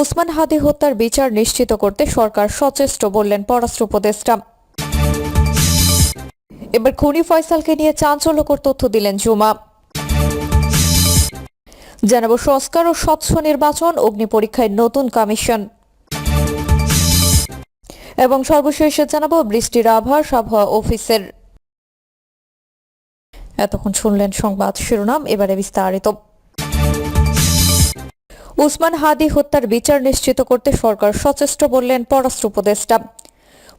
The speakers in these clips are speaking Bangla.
ওসমান হাদি হত্যার বিচার নিশ্চিত করতে সরকার সচেষ্ট বললেন পররাষ্ট্র উপদেষ্টা। এবার খুনি ফয়সালকে নিয়ে চাঞ্চল্যকর তথ্য দিলেন জুমা। জানাব সংস্কার ও স্বচ্ছ নির্বাচন, অগ্নি পরীক্ষায় নতুন কমিশন। এবং সর্বশেষে জানাব বৃষ্টির আভাস, আবহাওয়া অফিসের। এতক্ষণ শুনলেন সংবাদ শিরোনাম, এবারে বিস্তারিত। উসমান হাদি হত্যার বিচার নিশ্চিত করতে সরকার সচেষ্ট বললেন পররাষ্ট্র উপদেষ্টা।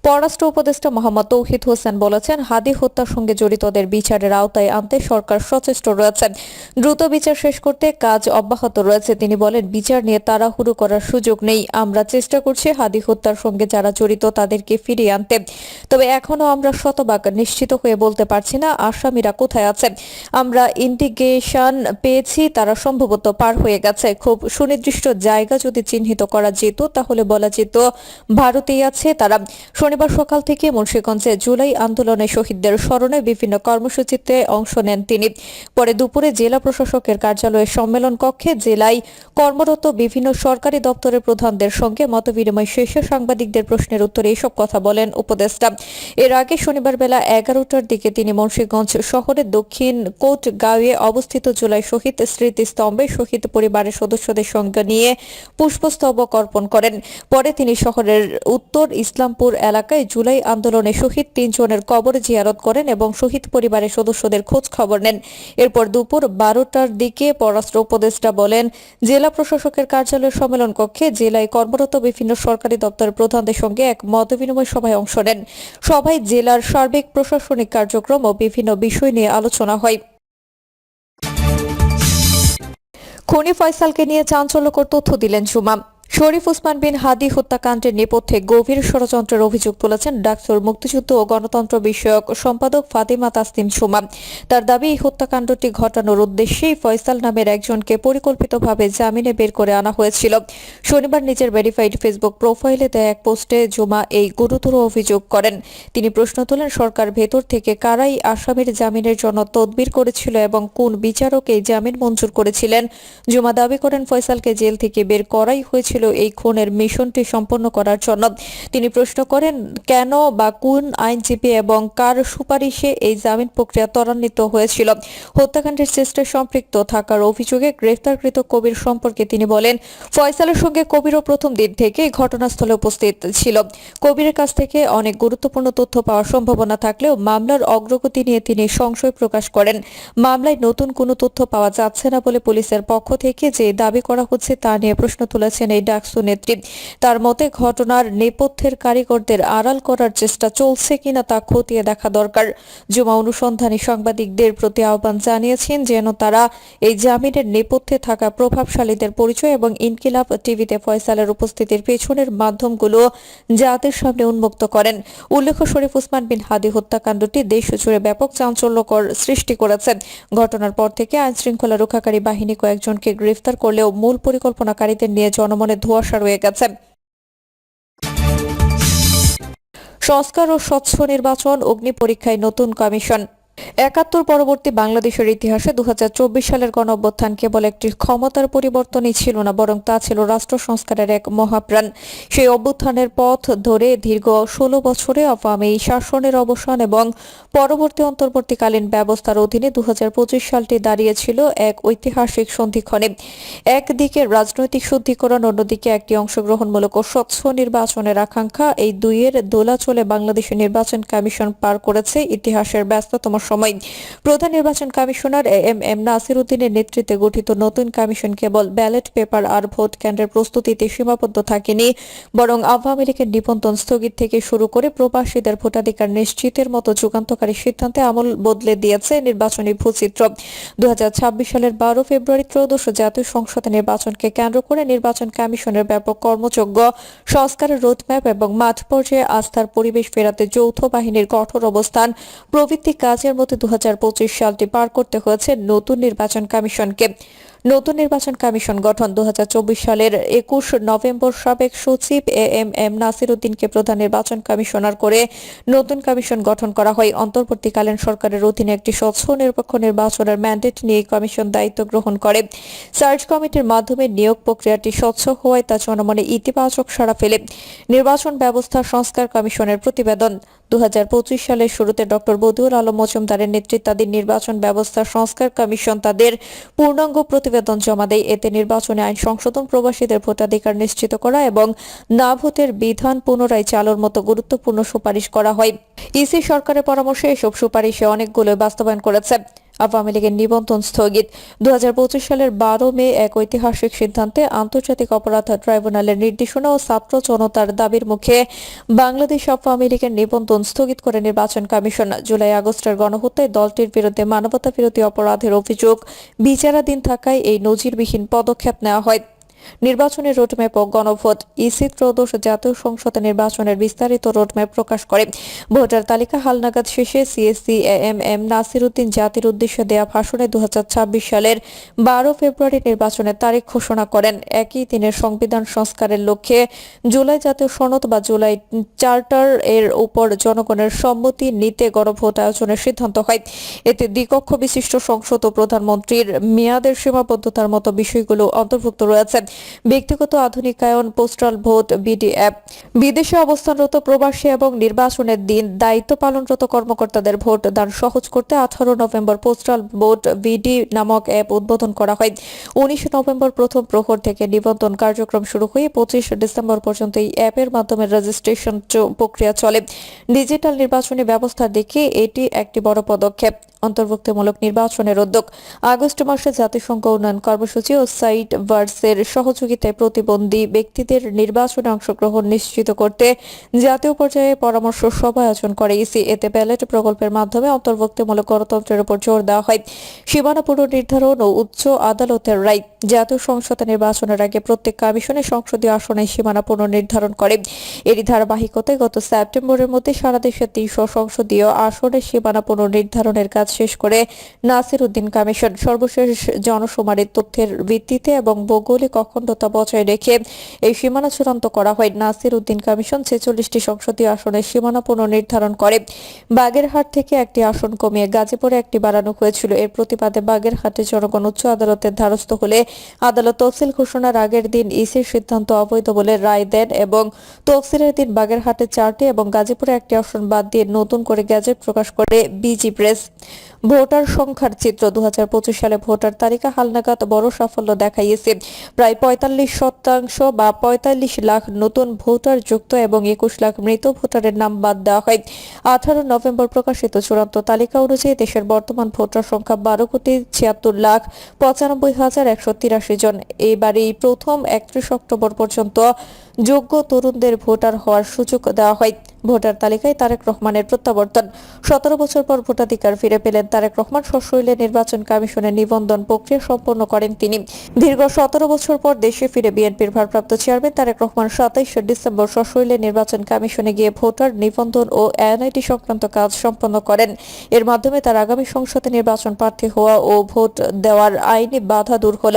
পররাষ্ট্র উপদেষ্টা মোহাম্মদ তৌহিদ হোসেন বলেছেন, হাদি হত্যার সঙ্গে জড়িতদের বিচারের আওতায় আনতে সরকার সচেষ্ট রয়েছে দ্রুত বিচার শেষ করতে কাজ অব্যাহত রয়েছে। তিনি বলেন, বিচার নিয়ে তাড়াহুড়ো করার সুযোগ নেই। আমরা চেষ্টা করছি হাদি হত্যার সঙ্গে যারা জড়িত তাদেরকে ফিরিয়ে আনতে। তবে এখনও আমরা শতভাগ নিশ্চিত হয়ে বলতে পারছি না আসামিরা কোথায় আছে আমরা ইন্টিগ্রেশন পেয়েছি, তারা সম্ভবত পার হয়ে গেছে। খুব সুনির্দিষ্ট জায়গা যদি চিহ্নিত করা যেত, তাহলে বলা যেত ভারতেই আছে তারা। শনিবার সকাল থেকে মুন্সিগঞ্জে জুলাই আন্দোলনে শহীদদের স্মরণে বিভিন্ন কর্মসূচিতে অংশ নেন তিনি। পরে দুপুরে জেলা প্রশাসকের কার্যালয়ের সম্মেলন কক্ষে জেলায় কর্মরত বিভিন্ন সরকারি দপ্তরের প্রধানদের সঙ্গে মতবিনিময় শেষে সাংবাদিকদের প্রশ্নের উত্তরে এসব কথা বলেন উপদেষ্টা। এর আগে শনিবার বেলা এগারোটার দিকে তিনি মুন্সিগঞ্জ শহরের দক্ষিণ কোট গাঁয়ে অবস্থিত জুলাই শহীদ স্মৃতিস্তম্ভে শহীদ পরিবারের সদস্যদের সঙ্গে নিয়ে পুষ্পস্তবক অর্পণ করেন। পরে তিনি শহরের উত্তর ইসলামপুর এলাকায় জুলাই আন্দোলনে শহীদ তিনজনের কবর জিয়ারত করেন এবং শহীদ পরিবারের সদস্যদের খোঁজ খবর নেন। এরপর দুপুর বারোটার দিকে পররাষ্ট্র উপদেষ্টা বলেন, জেলা প্রশাসকের কার্যালয়ের সম্মেলন কক্ষে জেলায় কর্মরত বিভিন্ন সরকারি দপ্তরের প্রধানদের সঙ্গে এক মতবিনিময় সভায় অংশ নেন। সভায় জেলার সার্বিক প্রশাসনিক কার্যক্রম ও বিভিন্ন বিষয় নিয়ে আলোচনা হয়। খনি ফয়সালকে নিয়ে চাঞ্চল্যকর তথ্য দিলেন জুমা শরীফ উসমান বিন হাদি হত্যাকাণ্ডের নেপথ্যে গভীর ষড়যন্ত্রের অভিযোগ তুলেছেন ডাক্তার মুক্তিযুদ্ধ ও গণতন্ত্র বিষয়ক সম্পাদক ফাতিমা তাসনিম সুমা। তার দাবি, এই হত্যাকাণ্ডটি ঘটানোর উদ্দেশ্যেই ফয়সাল নামের একজনকে পরিকল্পিতভাবে জামিনে বের করে আনা হয়েছিল। শনিবার নিজের ভেরিফাইড ফেসবুক প্রোফাইলে দেয়া এক পোস্টে জুমা এই গুরুতর অভিযোগ করেন। তিনি প্রশ্ন তোলেন, সরকার ভেতর থেকে কারাই আসামির জামিনের জন্য তদবির করেছিল এবং কোন বিচারক এই জামিন মঞ্জুর করেছিলেন? জুমা দাবি করেন, ফয়সালকে জেল থেকে বের করাই হয়েছিল এই খুনের মিশনটি সম্পন্ন করার জন্য। তিনি প্রশ্ন করেন, কেন বা কোন আইনজীবী এবং কার সুপারিশে এই জামিন প্রক্রিয়া ত্বরান্বিত হয়েছিল? হত্যাকাণ্ডের চেষ্টায় সম্পৃক্ত থাকার অভিযোগে গ্রেফতারকৃত কবির সম্পর্কে তিনি বলেন, ফয়সালের সঙ্গে কবিরও প্রথম দিন থেকে ঘটনাস্থলে উপস্থিত ছিল। কবিরের কাছ থেকে অনেক গুরুত্বপূর্ণ তথ্য পাওয়ার সম্ভাবনা থাকলেও মামলার অগ্রগতি নিয়ে তিনি সংশয় প্রকাশ করেন। মামলায় নতুন কোনো তথ্য পাওয়া যাচ্ছে না বলে পুলিশের পক্ষ থেকে যে দাবি করা হচ্ছে তা নিয়ে প্রশ্ন তুলেছেন এই ডাকসু নেত্রী। তার মতে, ঘটনার নেপথ্যের কারিগরদের আড়াল করার চেষ্টা চলছে কিনা তা খতিয়ে দেখা দরকার। জুমা অনুসন্ধানী সাংবাদিকদের প্রতি আহ্বান জানিয়েছেন যেন তারা এই জামিনের নেপথ্যে থাকা প্রভাবশালীদের পরিচয় এবং ইনকিলাব টিভিতে ফয়সালের উপস্থিতির পেছনের মাধ্যমগুলো জাতির সামনে উন্মুক্ত করেন। উল্লেখ্য, শরীফ উসমান বিন হাদি হত্যাকাণ্ডটি দেশ জুড়ে ব্যাপক চাঞ্চল্যকর সৃষ্টি করেছে। ঘটনার পর থেকে আইন শৃঙ্খলা রক্ষাকারী বাহিনী কয়েকজনকে গ্রেফতার করলেও মূল পরিকল্পনাকারীদের নিয়ে জনমনে ধোঁয়াশা রয়ে গেছে সংস্কার ও স্বচ্ছ নির্বাচন অগ্নি পরীক্ষায় নতুন কমিশন। একাত্তর পরবর্তী বাংলাদেশের ইতিহাসে দু হাজার চব্বিশ সালের গণ কেবল একটি ক্ষমতার পরিবর্তনই ছিল না, বরং তা ছিল রাষ্ট্র সংস্কারের এক মহাপ্রাণ। সেই অভ্যুত্থানের পথ ধরে দীর্ঘ ষোলো বছরে আওয়ামী শাসনের অবসান এবং পরবর্তী অন্তর্বর্তীকালীন ব্যবস্থার অধীনে দু সালটি দাঁড়িয়েছিল এক ঐতিহাসিক সন্ধিক্ষণে। একদিকে রাজনৈতিক শুদ্ধিকরণ, অন্যদিকে একটি অংশগ্রহণমূলক ও স্বচ্ছ নির্বাচনের আকাঙ্ক্ষা। এই দুইয়ের দোলাচলে বাংলাদেশের নির্বাচন কমিশন পার করেছে ইতিহাসের ব্যস্ততম সময় প্রধান নির্বাচন কমিশনার এম এম নাসির উদ্দিনের নেতৃত্বে গঠিত নতুন কমিশন কেবল ব্যালট পেপার আর ভোট কেন্দ্রের প্রস্তুতিতে সীমাবদ্ধ থাকেনি, বরং আওয়ামী লীগের নিবন্ধন স্থগিত থেকে শুরু করে প্রবাসীদের ভোটাধিকার নিশ্চিতের মতো যুগান্তকারী সিদ্ধান্তে আমল বদলে দিয়েছে নির্বাচনী ভূচিত্র। দু হাজার ছাব্বিশ সালের বারো ফেব্রুয়ারি ত্রয়োদশ জাতীয় সংসদ নির্বাচনকে কেন্দ্র করে নির্বাচন কমিশনের ব্যাপক কর্মযজ্ঞ, সংস্কারের রোডম্যাপ এবং মাঠ পর্যায়ে আস্থার পরিবেশ ফেরাতে যৌথ বাহিনীর কঠোর অবস্থান, প্রভৃতি কাজের মধ্যে দু সালটি পার করতে হয়েছে নতুন নির্বাচন কমিশনকে। নতুন নির্বাচন কমিশন গঠন দু হাজার চব্বিশ সালের একুশ নভেম্বর সাবেক সচিব এ এম এম নাসির উদ্দিনকে প্রধান নির্বাচন কমিশনার করে নতুন কমিশন গঠন করা হয়। অন্তর্বর্তীকালীন সরকারের অধীনে একটি স্বচ্ছ নিরপেক্ষ নির্বাচনের ম্যান্ডেট নিয়ে কমিশন দায়িত্ব গ্রহণ করে। সার্চ কমিটির মাধ্যমে নিয়োগ প্রক্রিয়াটি স্বচ্ছ হওয়ায় তা জনমনে ইতিবাচক সাড়া ফেলে। নির্বাচন ব্যবস্থা সংস্কার কমিশনের প্রতিবেদন। দু হাজার পঁচিশ সালের শুরুতে ডক্টর বদিউল আলম মজুমদারের নেতৃত্বাধীন নির্বাচন ব্যবস্থা সংস্কার কমিশন তাদের পূর্ণাঙ্গ প্রতিবেদন জমা দেয়, এতে নির্বাচনে আইন সংশোধন প্রবাসীদের ভোটাধিকার নিশ্চিত করা এবং না ভোটের বিধান পুনরায় চালুর মতো গুরুত্বপূর্ণ সুপারিশ করা হয়। ইসি সরকারের পরামর্শে এসব সুপারিশে অনেকগুলো বাস্তবায়ন করেছে। আওয়ামী লীগের নিবন্ধন স্থগিত। দু হাজার পঁচিশ সালের বারো মে এক ঐতিহাসিক সিদ্ধান্তে আন্তর্জাতিক অপরাধ ট্রাইব্যুনালের নির্দেশনা ও ছাত্র জনতার দাবির মুখে বাংলাদেশ আওয়ামী লীগের নিবন্ধন স্থগিত করে নির্বাচন কমিশন। জুলাই আগস্টের গণহত্যায় দলটির বিরুদ্ধে মানবতা বিরোধী অপরাধের অভিযোগ। বিচারাধীন থাকায় এই নজিরবিহীন পদক্ষেপ নেওয়া হয়। নির্বাচনের রোডম্যাপ ও গণভোট। ইসি ত্রয়োদশ জাতীয় সংসদ নির্বাচনের বিস্তারিত রোডম্যাপ প্রকাশ করে। ভোটার তালিকা হালনাগাদ শেষে CSC M M Nasir Uddin জাতির উদ্দেশ্যে দেয়া ভাষণে দু সালের বারো ফেব্রুয়ারি নির্বাচনের তারিখ ঘোষণা করেন। একই দিনের সংবিধান সংস্কারের লক্ষ্যে জুলাই জাতীয় সনদ বা জুলাই চার্টার এর উপর জনগণের সম্মতি নিতে গণভোট আয়োজনের সিদ্ধান্ত হয়। এতে দ্বিকক্ষ বিশিষ্ট সংসদ ও প্রধানমন্ত্রীর মেয়াদের সীমাবদ্ধতার মতো বিষয়গুলো অন্তর্ভুক্ত রয়েছে। ব্যক্তিগত আধুনিকায়ন পোস্টাল ভোট বিডি অ্যাপ বিদেশে অবস্থানরত প্রবাসী এবং নির্বাচনের দিন দায়িত্ব পালনরত কর্মকর্তাদের ভোট দান সহজ করতে আঠারো নভেম্বর পোস্টাল ভোট বিডি নামক অ্যাপ উদ্বোধন করা হয়। উনিশ নভেম্বর প্রথম প্রহর থেকে নিবন্ধন কার্যক্রম শুরু হয়ে পঁচিশ ডিসেম্বর পর্যন্ত এই অ্যাপের মাধ্যমে রেজিস্ট্রেশন প্রক্রিয়া চলে। ডিজিটাল নির্বাচনী ব্যবস্থার দিকে এটি একটি বড় পদক্ষেপ, অন্তর্ভুক্তিমূলক নির্বাচনের উদ্যোগ। আগস্ট মাসে জাতিসংঘ উন্নয়ন কর্মসূচি ও সাইট ভার্সের সহযোগিতায় প্রতিবন্ধী ব্যক্তিদের নির্বাচনে অংশগ্রহণ নিশ্চিত করতে জাতীয় পর্যায়ে পরামর্শ সভা আয়োজন করে ইসি। এতে ব্যালট প্রকল্পের মাধ্যমে অন্তর্ভুক্তিমূলক গণতন্ত্রের উপর জোর দেওয়া হয়। সীমানা পুনর্নির্ধারণ ও উচ্চ আদালতের রায়। জাতীয় সংসদ নির্বাচনের আগে প্রত্যেক কমিশনে সংসদীয় আসনের সীমানা পুনর্নির্ধারণ করে। এরই ধারাবাহিকতায় গত সেপ্টেম্বরের মধ্যে সারা দেশে তিনশো সংসদীয় আসনের সীমানা পুনর্নির্ধারণের কাজ শেষ করে নাসির উদ্দিন কমিশন। সর্বশেষ জনশুমারির তথ্যের ভিত্তিতে এবং ভৌগোলিক অখণ্ডতা বজায় রেখে এই সীমানা চূড়ান্ত করা হয়। নাসির উদ্দিন কমিশন ছেচল্লিশটি সংসদীয় আসনের সীমানা পুনর্নির্ধারণ করে। বাগেরহাট থেকে একটি আসন কমিয়ে গাজীপুরে একটি বাড়ানো হয়েছিল। এর প্রতিবাদে বাগেরহাটে জনগণ উচ্চ আদালতের ধারস্থ হলে আদালত তফসিল ঘোষণার আগের দিন ইসির সিদ্ধান্ত অবৈধ বলে রায় দেন এবং তফসিলের দিন বাগেরহাটে চারটি এবং গাজীপুরে একটি আসন বাদ দিয়ে নতুন করে গ্যাজেট প্রকাশ করে বিজি প্রেস। ভোটার সংখ্যার চিত্র দু সালে ভোটার তালিকা হালনাগাদ, বড় সাফল্য দেখাইয়েছে প্রায় পঁয়তাল্লিশ শতাংশ বা পঁয়তাল্লিশ লাখ নতুন ভোটার যুক্ত এবং একুশ লাখ মৃত ভোটারের নাম বাদ দেওয়া হয়। আঠারো নভেম্বর প্রকাশিত চূড়ান্ত তালিকা অনুযায়ী দেশের বর্তমান ভোটার সংখ্যা বারো কোটি ছিয়াত্তর লাখ পঁচানব্বই হাজার একশো তিরাশি জন। এবারেই প্রথম একত্রিশ অক্টোবর পর্যন্ত যোগ্য তরুণদের ভোটার হওয়ার সুযোগ দেওয়া হয়। ভোটার তালিকায় তারেক রহমানের প্রত্যাবর্তন। সতেরো বছর পর ভোটাধিকার ফিরে পেলেন তারেক রহমান। সশৈলে নির্বাচন কমিশনের নিবন্ধন প্রক্রিয়া সম্পন্ন করেন তিনি। দীর্ঘ সতেরো বছর পর দেশে ফিরে বিএনপির ভারপ্রাপ্ত চেয়ারম্যান তারেক রহমান সাতাইশে ডিসেম্বর সশৈলে নির্বাচন কমিশনে গিয়ে ভোটার নিবন্ধন ও এনআইটি সংক্রান্ত কাজ সম্পন্ন করেন। এর মাধ্যমে তার আগামী সংসদে নির্বাচন প্রার্থী হওয়া ও ভোট দেওয়ার আইনি বাধা দূর হল।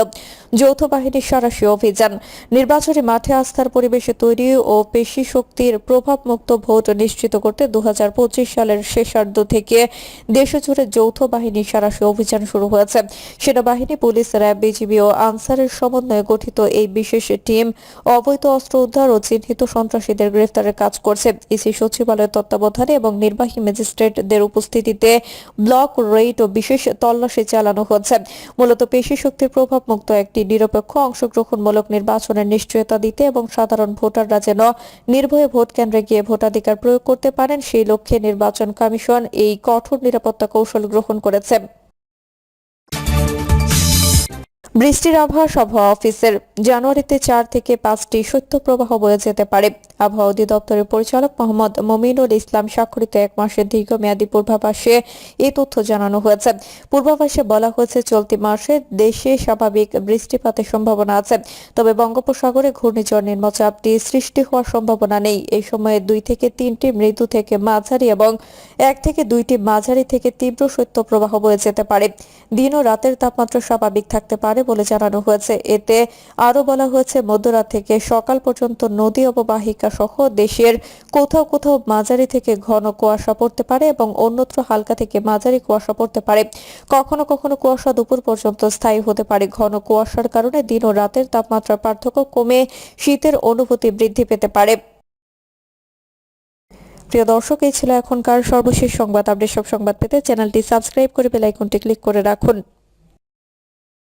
যৌথ বাহিনীর সারাশি অভিযান। নির্বাচনী মাঠে আস্থার পরিবেশে তৈরি ও পেশি শক্তির প্রভাবমুক্ত ভোট নিশ্চিত করতে দু হাজার পঁচিশ সালের শেষার্ধ থেকে দেশজুড়ে যৌথ বাহিনীর সারাশি অভিযান শুরু হয়েছে। সেনাবাহিনী, পুলিশ, র্যাব, বিজিবি ও আনসারের সমন্বয়ে গঠিত এই বিশেষ টিম অবৈধ অস্ত্র উদ্ধার ও চিহ্নিত সন্ত্রাসীদের গ্রেফতারের কাজ করছে। ইসি সচিবালয়ের তত্ত্বাবধানে এবং নির্বাহী ম্যাজিস্ট্রেটদের উপস্থিতিতে ব্লক রেড ও বিশেষ তল্লাশি চালানো হচ্ছে। মূলত পেশি শক্তির প্রভাবমুক্ত একটি নিরপেক্ষ অংশগ্রহণমূলক নির্বাচনের নিশ্চয়তা দিতে এবং সাধারণ ভোটাররা যেন নির্ভয়ে ভোট কেন্দ্রে গিয়ে ভোটাধিকার প্রয়োগ করতে পারেন সেই লক্ষ্যে নির্বাচন কমিশন এই কঠোর নিরাপত্তা কৌশল গ্রহণ করেছে। বৃষ্টির আবহাওয়া আবহাওয়া অফিসের জানুয়ারিতে চার থেকে পাঁচটি শৈত্যপ্রবাহ বয়ে যেতে পারে। আবহাওয়া অধিদপ্তরের পরিচালক মোহাম্মদ মমিনুল ইসলাম স্বাক্ষরিত এক মাসের দীর্ঘমেয়াদী পূর্বাভাসে এই তথ্য জানানো হয়েছে। পূর্বাভাসে বলা হয়েছে, চলতি মাসে দেশে স্বাভাবিক বৃষ্টিপাতের সম্ভাবনা আছে, তবে বঙ্গোপসাগরে ঘূর্ণিঝড় নিম্নচাপটি সৃষ্টি হওয়ার সম্ভাবনা নেই। এই সময়ে দুই থেকে তিনটি মৃদু থেকে মাঝারি এবং এক থেকে দুইটি মাঝারি থেকে তীব্র শৈত্যপ্রবাহ বয়ে যেতে পারে। দিন ও রাতের তাপমাত্রা স্বাভাবিক থাকতে পারে বলে জানানো হয়েছে। এতে আরও বলা হয়েছে, মধ্যরাত থেকে সকাল পর্যন্ত নদী অববাহিকা সহ দেশের কোথাও কোথাও মাঝারি থেকে ঘন কুয়াশা পড়তে পারে এবং অন্যত্র হালকা থেকে মাঝারি কুয়াশা পড়তে পারে। কখনো কখনো কুয়াশা দুপুর পর্যন্ত স্থায়ী হতে পারে। ঘন কুয়াশার কারণে দিন ও রাতের তাপমাত্রার পার্থক্য কমে শীতের অনুভূতি বৃদ্ধি পেতে পারে। প্রিয় দর্শক, এই ছিল এখনকার সর্বশেষ সংবাদ। আপডেট সব সংবাদ পেতে চ্যানেলটি সাবস্ক্রাইব করে বেল আইকনটি ক্লিক করে রাখুন।